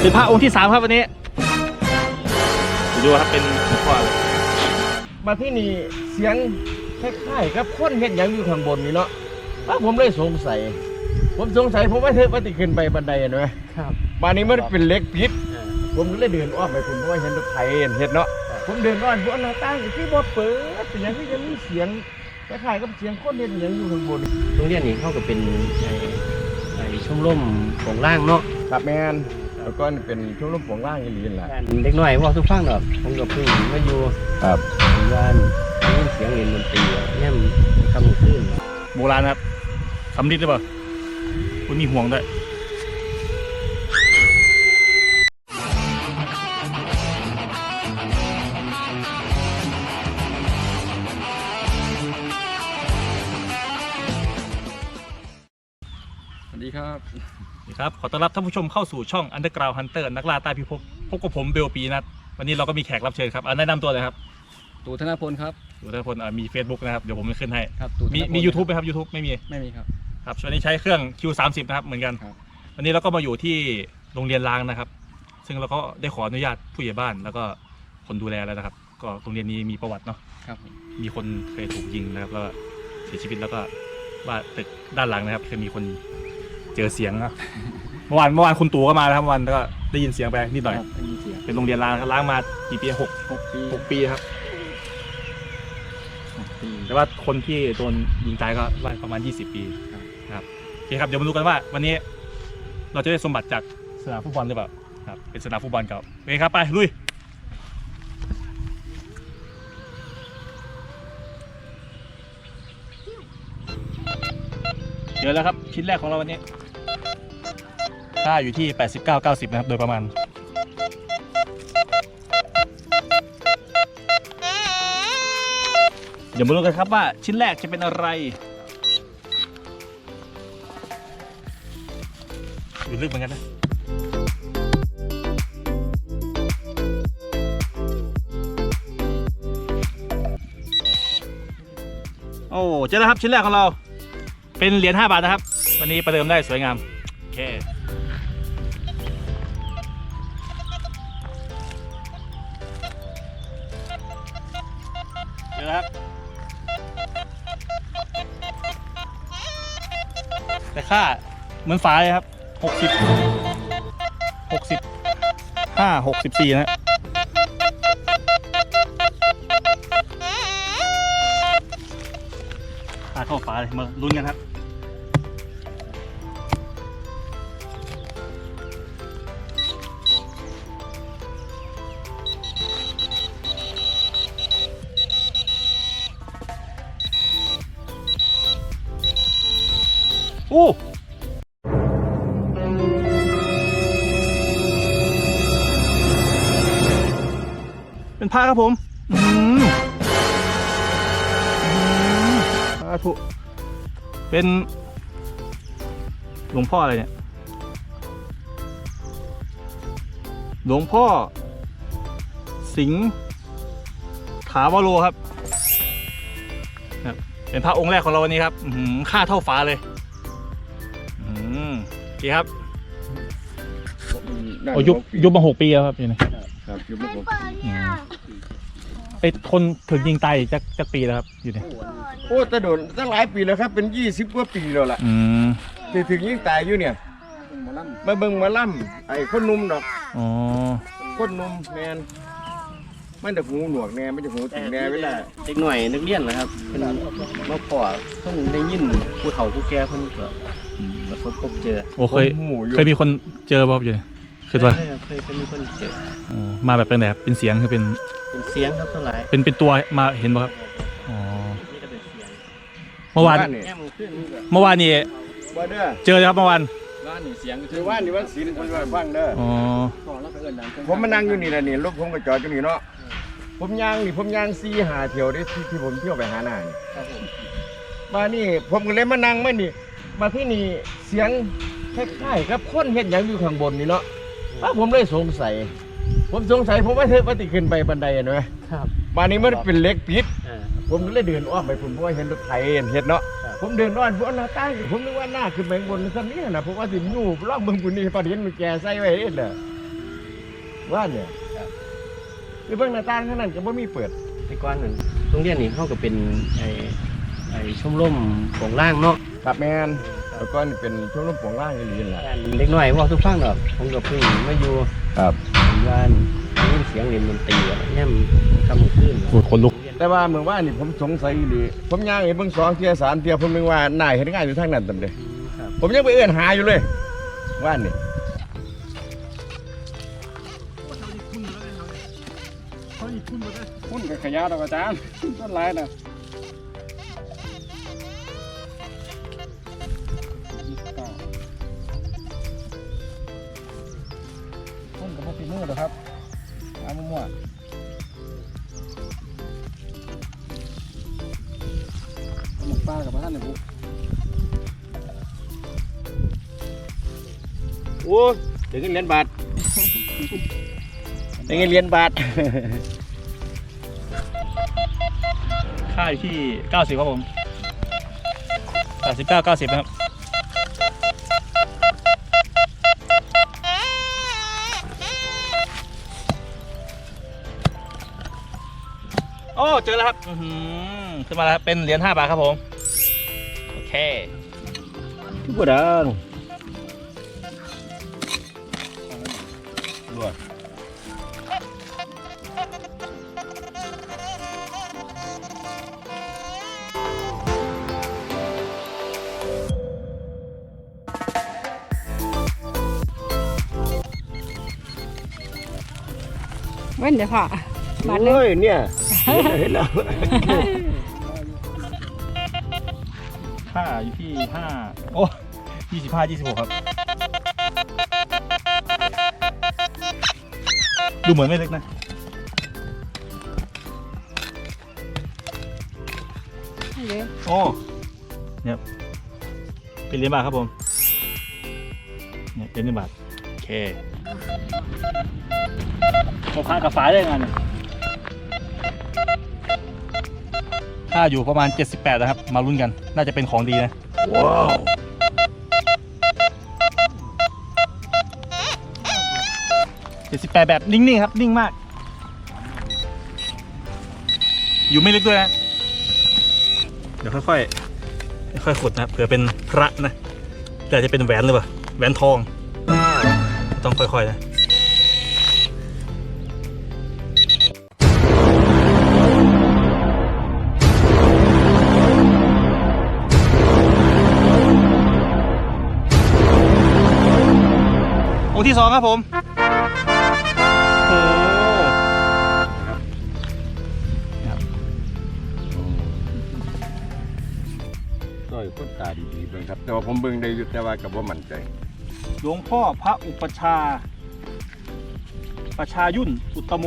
เป็นพระองค์ที่สามครับวันนี้ดูครับเป็นหลวงพ่อเลยมาที่นี่เสียงคล้ายๆกับคนเห็นยังอยู่ข้างบนนี่เนาะอ้าวผมเลยสงสัย ผมสงสัยผมว่าเธอปฏิขึ้นไปบันไดเห็นไหมครับบานนี้มันเป็นเหล็กพิษผมก็เลยเดินอ้อมไปคุณเพราะว่าเห็นรถไถเห็นเห็นเนาะผมเดินอ้อมพวกหน้าต่างที่บ่เปิดเป็นอย่างที่จะมีเสียงคล้ายๆกับเสียงคนเห็นหยังอยู่ข้างบนโรงเรียนนี้เขาก็เป็นไอ้ไอ้ชมรมของล่างเนาะครับแมน แล้วก็เป็นช่วงลมของล่างอีหลีนแหละเด็กน้อยเว่าทุกฟังดอกผมก็เพิ่งมาอยู่ครับบ้านได้ยินเสียงเรียนดนตรีอะย่ำคำขึ้นโบราณครับสำลิดหรือเปล่าคุณมีห่วงด้วย สดีครับครับขอต้อนรับท่านผู้ชมเข้าสู่ช่อง Underground Hunter นักล่าใต้พิภพพบกับผมเบลปีนัทวันนี้เราก็มีแขกรับเชิญครับอะแนะนำตัวเลยครับตู่ธนพลครับ ดูท่านพลอะมี Facebook นะครับเดี๋ยวผมจะขึ้นให้ ครับตู่ธนพลมีมี YouTube ไหมครับ YouTube ไม่มี ไม่มีครับ ครับวันนี้ใช้เครื่อง Q30 นะครับเหมือนกัน ครับ วันนี้เราก็มาอยู่ที่โรงเรียนล้างนะครับ ซึ่งเราก็ได้ขออนุญาตผู้ใหญ่บ้านแล้วก็คนดูแลแล้วนะครับ ก็โรงเรียนนี้มีประวัติเนาะ ครับผมมีคนเคยถูกยิงนะครับแล้วก็เสียชีวิตแล้วก็ว่าตึกด้านหลังนะครับเคยมีคน เจอเสียงนะเมื่อวานเมื่อวานคุณตู่ก็มานะครับเมื่อวานก็ได้ยินเสียงไปนิดหน่อยครับได้ยินเสียงเป็นโรงเรียนล้างนะครับล้างมากี่ปีหกหกปีหกปีครับ หกปี แต่ว่าคนที่โดนยิงตายก็ว่าประมาณ 20 ปีครับ ครับโอเคครับ เดี๋ยวมาดูกันว่า วันนี้เราจะได้สมบัติจากสนามฟุตบอลหรือเปล่าครับ เป็นสนามฟุตบอลเก่าโอเคครับไปลุยเดี๋ยวแล้วครับชิ้นแรกของเราวันนี้ ค่าอยู่ที่ 89 90 นะครับ โดยประมาณ เดี๋ยวมาดูกันครับว่าชิ้นแรกจะเป็นอะไร อยู่ลึกเหมือนกันนะโอ้เจอแล้วครับชิ้นแรกของเรา เป็นเหรียญ5บาทนะครับ วันนี้ประเดิมได้สวยงาม โอเค เหมือนฝาเลยครับหกสิบหกสิบห้าหกสิบสี่นะค่าเข้าฝาเลยมาลุ้นกันครับ เป็นผ้าครับผมอืมอืมสาธุเป็นหลวงพ่ออะไรเนี่ย หลวงพ่อ สิงห์ถาวโรครับครับเป็นพระองค์แรกของเราวันนี้ครับอืมค่าเท่าฟ้าเลยอืมโอเคครับ โอ้ยุบยุบมาหกปีแล้วครับอยู่นะครับยุบมาหกปีอืมไปทนถึงยิงตายอีกจักจักปีแล้วครับอยู่เนี่ยโอ้แตะโดนตั้งหลายปีแล้วครับเป็นยี่สิบกว่าปีแล้วล่ะอืมที่ถึงยิ่งตายอยู่เนี่ยหมอลมาเบิ่งมาล่ำไอ้คนหนุ่มดอกอ๋อคนหนุ่มแมนมันจะหูหนวกแน่มันจะหูถึงแน่เวลาเด็กหน่อยนักเรียนนะครับเป็นมาพอต้องได้ยินผู้เฒ่าผู้แก่เพิ่นก็ประสบพบเจอโอ้เคยผมหูอยู่เคยมีคนเจอป่ะครับอยู่เนี่ย คือว่าเคยเคยเคยมีคนเจออ๋อมาแบบเป็นแบบเป็นเสียงคือเป็นเป็นเสียงครับเท่าไหร่เป็นเป็นตัวมาเห็นป่ะครับอ๋อนี่ก็เป็นเสียงเมื่อวานบ้นี่แง่มือขึ้นนี่ก็เมื่อวานนี่บ่เด้อเจอเลยครับเมื่อวานำร้านนี่เสียงคือว่านี่วันศีลคนว่าฟังเด้ออ๋อพอแล้วก็เอิ้นดังผมมานั่งอยู่นี่แหละนี่รถผมก็จอดอยู่นี่เนาะผมย่างนี่ผมย่างซีหาเที่ยวได้ที่ที่ผมเที่ยวไปหาหน้านี่ครับผมมานี่ผมก็เลยมานั่งมานี่มาที่นี่เสียงคล้ายๆกับคนเห็นยังอยู่ข้างบนนี่เนาะ อ้าวผมเลยสงสัย ผมสงสัยผมว่าเธอปฏิขึ้นไปบันไดเห็นไหมครับมานี่มันเป็นเหล็กปิด อ่า ผมก็เลยเดินอ้อมไปผมเพราะว่าเห็นรถไถเห็นเห็นเนาะครับ ผมเดินอ้อมพวกหน้าใต้ผมนึกว่าหน้าขึ้นไปข้างบนสันนี้นะผมว่าสิอยู่ร่องเมืองปุ่นนี่พอเห็นมันแก่ใส่ไว้เด้อเลยว่าเนี่ยคือเบิ่งหน้าต่างข้างนั้นก็บ่มีเปิด แต่ก่อนนั้นโรงเรียนนี่เขาก็เป็นไอ้ไอ้ชมรมของล่างเนาะ ครับแม่น แล้วก็นี่เป็นชมรมปองล่างอีหลีนั่นแหละเด็กน้อยเว่าทุกฟังดอกผมก็เพิ่งมาอยู่ครับบ้านได้ยินเสียงเล่นดนตรีอะย่ำคำมือขึ้นโอ้ยขนลุก แต่ว่าเมื่อวานนี่ผมสงสัยอีหลีผมย่างไปเบิ่งสองเที่ยสามเที่ยผมนึกว่าหน้าเห็นงานอยู่ทางนั้นตั่นเด้ครับผมยังไปเอื้อนหาอยู่เลยว่านนี่พุ่นกับขยะดอกอาจารย์ต้นไรน่ะ มือเหรอครับน้ำมั่วๆหมกปลากับพระท่านเนี่ยบุโอ้ถึงเงินเหรียญบาทถึงเงินเหรียญบาท ค่าอยู่ที่ 90 ครับผม89 90 นะครับ อ้เจอแล้วครับอือหือขึ้นมาแล้วครับเป็นเหรียญ5บาทครับผม โอเคคือบ่ดังรวดเว้นเดี๋ยวพ่อบาทหนึงโอ้ยเนี่ย เห็นแล้วค่าอยู่ที่5โอ้25 26ครับ ดูเหมือนไม่เล็กนะเยอะโอ้เนี่ยเป็นเหรียญบาทครับผมเนี่ยเป็นเหรียญบาทโอเคมาพากับฝาได้งานเนี่ย ค่าอยู่ประมาณ 78 นะครับ มาลุ้นกัน น่าจะเป็นของดีนะ ว้าว78แบบนิ่งๆครับ นิ่งมาก อยู่ไม่ลึกด้วยนะ เดี๋ยวค่อยๆ ค่อยๆขุดนะครับเผื่อเป็นพระนะแต่อาจจะเป็นแหวนหรือเปล่า แหวนทอง ต้องค่อยๆนะ องค์ที่สองครับผมโอ้โหก็อยู่คนตาดีๆเบิ่งครับ แต่ว่าผมเบิ่งได้อยู่แต่ว่ากับว่ามั่นใจ หลวงพ่อพระอุปชฌาย์ประชายุ่นอุตตโม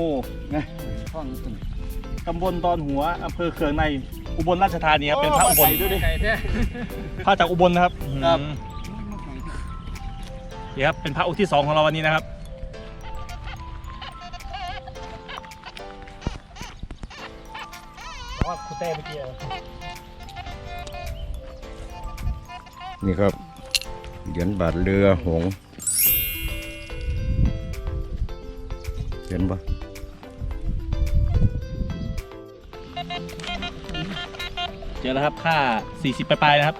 ท่อนตุ่นตำบลดอนหัวอำเภอเคืองในอุบลราชธานีครับเป็นพระอุบลไก่แท้พระจากอุบลนะครับครับ อืม นี่ครับเป็นพระองค์ที่สองของเราวันนี้นะครับ ว่าคุณเต้เมื่อกี้นี่ครับ เหรียญบาทเรือหงส์เห็นปะเจอแล้วครับค่า 40ปลายๆนะครับ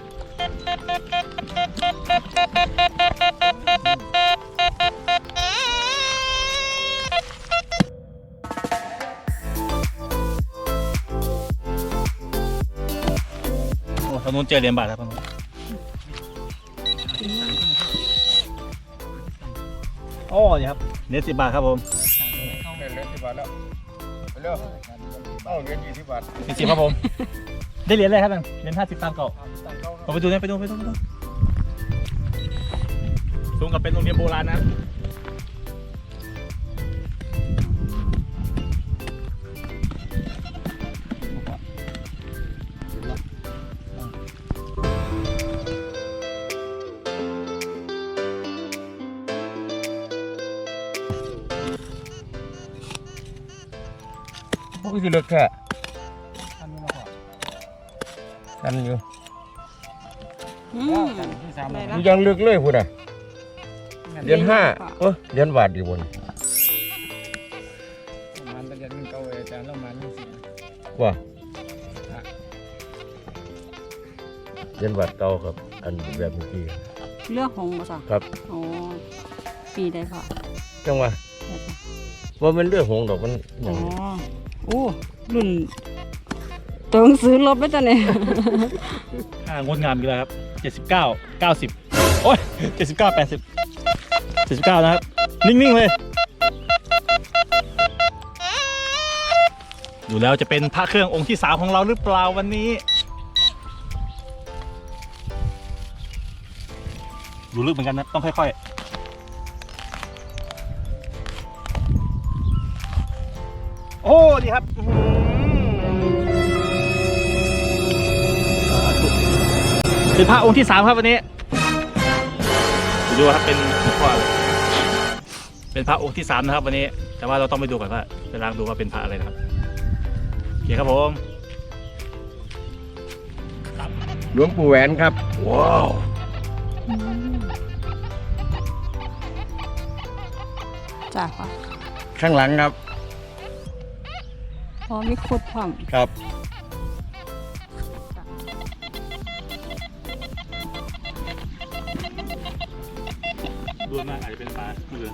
งนู้นเจอเหรียญบาทครับทางนู้นโอ้นี่ครับเหรียญสิบบาทครับผมเหรียญสิบบาทแล้วไปเร็วเอาเหรียญยี่สิบบาทเหรียญสิบครับผม ได้เหรียญอะไรครับนั่นเหรียญห้าสิบตังค์เก่าเอาไปดูนะไปดูไปดูไปดูตรงกับเป็นโรงเรียนโบราณนะ อุ้ยคืเลือกแค่อันนี้มาก่อนทันอยู่ยูยังเลือกเลยพุ่นอะเดือนห้าเออเดือนบาทอีกบนมันเป็นเดือนเก่าอาจารย์เรามันสิว่าเดือนบาทเก่าครับ อันแบบเมื่อกี้เลือกหงมาสักครับโอ้ปีได้ค่ะจังหวะว่ามันเลือกหงดอกมันอ๋อ โอ้รุ่นตัวหนังสือลบไปจ้ะเนี่ยค่างดงามอีกแล้วครับเจ็ดสิบเก้าเก้าสิบโอ้ยเจ็ดสิบเก้าแปดสิบเจ็ดสิบเก้านะครับ นิ่ง ๆ เลย ดูแล้วจะเป็นพระเครื่ององค์ที่สามของเราหรือเปล่าวันนี้ดูลึกเหมือนกันนะ ต้องค่อย ๆ ดีครับอื้อหือเป็นพระองค์ที่สามครับวันนี้ดูครับเป็นหลวงพ่อเลยเป็นพระองค์ที่สามนะครับ วันนี้ แต่ว่าเราต้องไปดูก่อนว่าจะล้างดูว่าเป็นพระอะไรนะครับโอเคครับผมหลวงปู่แหวนครับ ว้าวอืมจ้ะพ่อข้างหลังครับพ อมีขุดพร้อมครับดูมากอาจจะเป็นฟ้าเรือ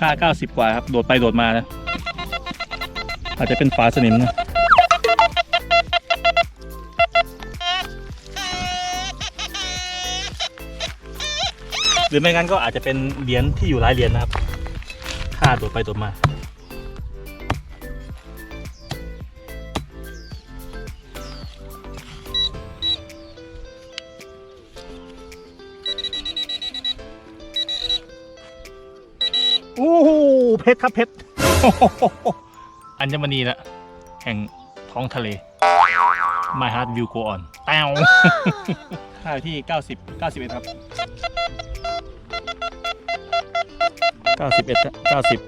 ค่าเก้าสิบกว่าครับ โดดไปโดดมานะอาจจะเป็นฟ้าสนิมนะหรือไม่งั้นก็อาจจะเป็นเหรียญที่อยู่หลายเหรียญนะครับค่า โดดไปโดดมา โอ้โหเพชรครับเพชรอัญมณีนะแห่งท้องทะเล My Heart Will Go On แต้วค่าที่ 90 91 ครับ 91ครับ90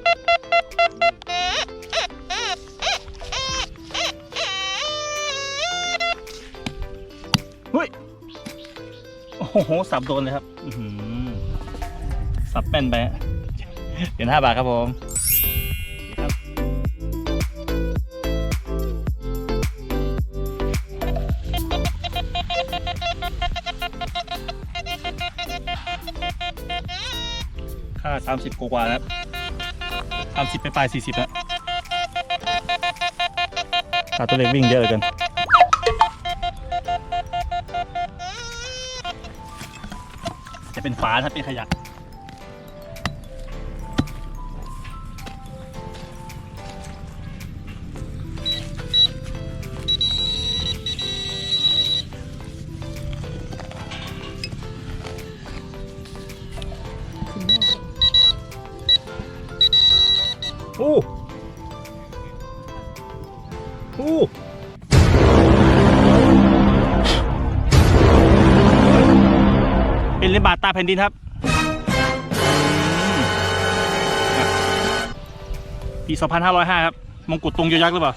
เฮ้ย โอ้โห สับโดนเลยครับ สับแป้นไปฮะเหรียญห้าบาทครับผม สามสิบกว่าๆนะครับสามสิบไปปลายสี่สิบนะค่าตัวเล็กวิ่งเยอะเลยกันจะเป็นฟ้าถ้าเป็นขยะ รียญบาทตาแผ่นดินครับอืมปี 2505 ครับ มงกุฎตรงโยยักษ์หรือเปล่า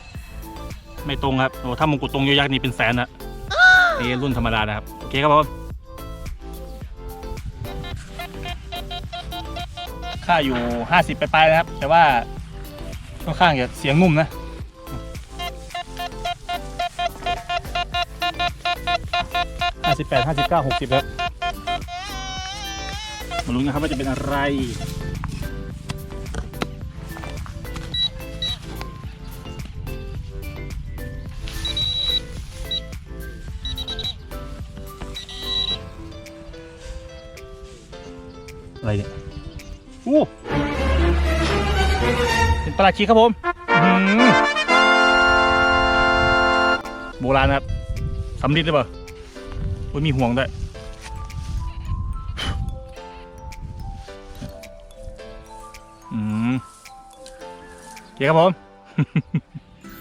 ไม่ตรงครับ โอ้ถ้ามงกุฎตรงโยยักษ์นี่เป็นแสนนะนี่รุ่นธรรมดานะครับ โอเคครับผมค่าอยู่ 50 ไปปลายๆนะครับ แต่ว่าค่อนข้างจะเสียงนุ่มนะ58 59 60 ครับ มาลุ้นนะครับว่าจะเป็นอะไร อะไรเนี่ยโอ้เป็นปลาชีครับผมโบราณนะครับสำลิดหรือเปล่ามีห่วงด้วย อืมโอเคครับผม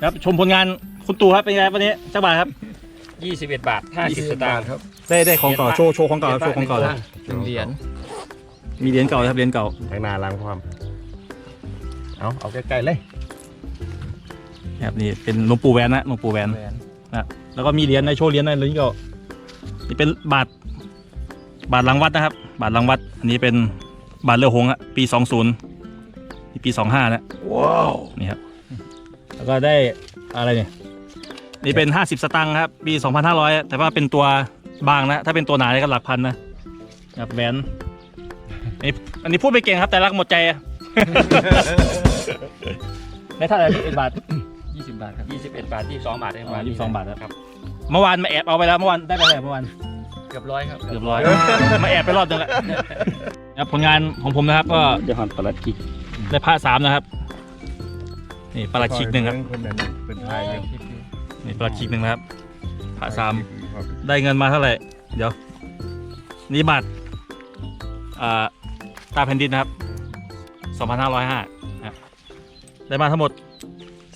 ครับชมผลงานคุณตู่ครับเป็นไงวันนี้เจ้าบ่าวครับ 21 บาท 50 สตางค์ ครับได้ได้ของเก่าโชว์โชว์ของเก่าครับโชว์ของเก่าเลยหนึ่งเหรียญมีเหรียญเก่าครับเหรียญเก่าทางหน้าล้างความ เอาเอาใกล้ๆเลย ครับนี่เป็นหลวงปู่แหวนนะหลวงปู่แหวนนะแล้วก็มีเหรียญในโชว์เหรียญในเหรียญก็นี่เป็นบาทบาทหลังวัดนะครับ บาทหลังวัดอันนี้เป็นบาทเรือหงส์อะปีสองศูนย์นี่ ปีสองห้าแล้ว ว้าว นี่ครับ แล้วก็ได้อะไรเนี่ย นี่เป็นห้าสิบสตังค์ครับ ปีสองพันห้าร้อยแต่ว่าเป็นตัวบางนะ ถ้าเป็นตัวหนาเนี่ยก็หลักพันนะครับแหวนอันนี้อันนี้พูดไม่เก่งครับ แต่รักหมดใจอะได้เท่าไหร่ยี่สิบบาทยี่สิบบาทครับยี่สิบเอ็ดบาทยี่สิบสองบาทเองอ๋อ22บาทครับครับ เมื่อวานมาแอบเอาไปแล้วเมื่อวานได้ไปเท่าไหร่เมื่อวาน เกือบร้อยครับเกือบร้อยมาแอบไปรอบนึงแล้วครับผลงานของผมนะครับก็เดี๋ยวหันปลัดกิก ได้ผ้าสามนะครับ นี่ปลาชิกหนึ่งครับคนนั้นเป็นไทยอยู่นี่ปลาชิกหนึ่งนะครับผ้าสามได้เงินมาเท่าไหร่ เดี๋ยว นี่บัตรอ่าตาแผ่นดินนะครับสองพันห้าร้อยห้าครับได้มาทั้งหมด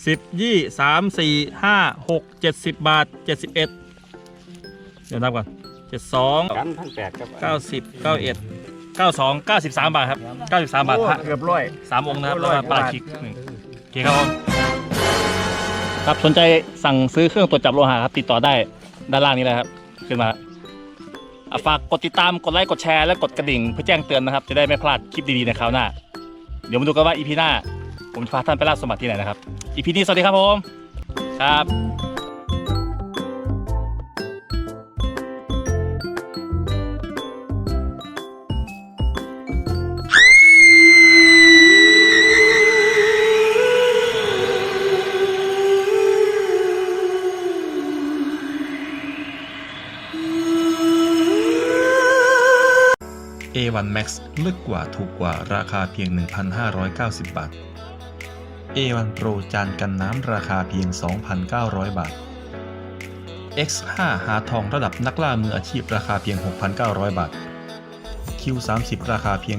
สิบยี่สามสี่ห้าหกเจ็ดสิบบาทเจ็ดสิบเอ็ดเดี๋ยวนับก่อนเจ็ดส องกันพันแปดครับเก้าสิบเก้าเอ็ดเก้าสองเก้าสิบสามบาทครับเก้าสิบสามบาทพระเกือบร้อย สามองค์นะครับโอ้แล้วร้ก็อยปลาบาทคิกหนึ่งโอเคครับผมครับสนใจสั่งซื้อเครื่องตรวจจับโลหะครับ ติดต่อได้ด้านล่างนี้เลยครับ ขึ้นมาอะฝากกดติดตามกดไลค์กดแชร์และกดกระดิ่งเพื่อแจ้งเตือนนะครับ จะได้ไม่พลาดคลิปดีๆในคราวหน้า เดี๋ยวมาดูกันว่าอีพีหน้า ผมจะพาท่านไปล่าสมบัติที่ไหนนะครับอีพีนี้สวัสดีครับผมครับ A1 Max ลึกกว่าถูกกว่าราคาเพียง 1,590 บาท A1 Pro จานกันน้ำราคาเพียง 2,900 บาท X5 หาทองระดับนักล่ามืออาชีพราคาเพียง 6,900 บาท Q30 ราคาเพียง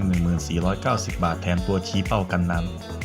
1490 บาทแถมตัวชี้เป้ากันน้ำ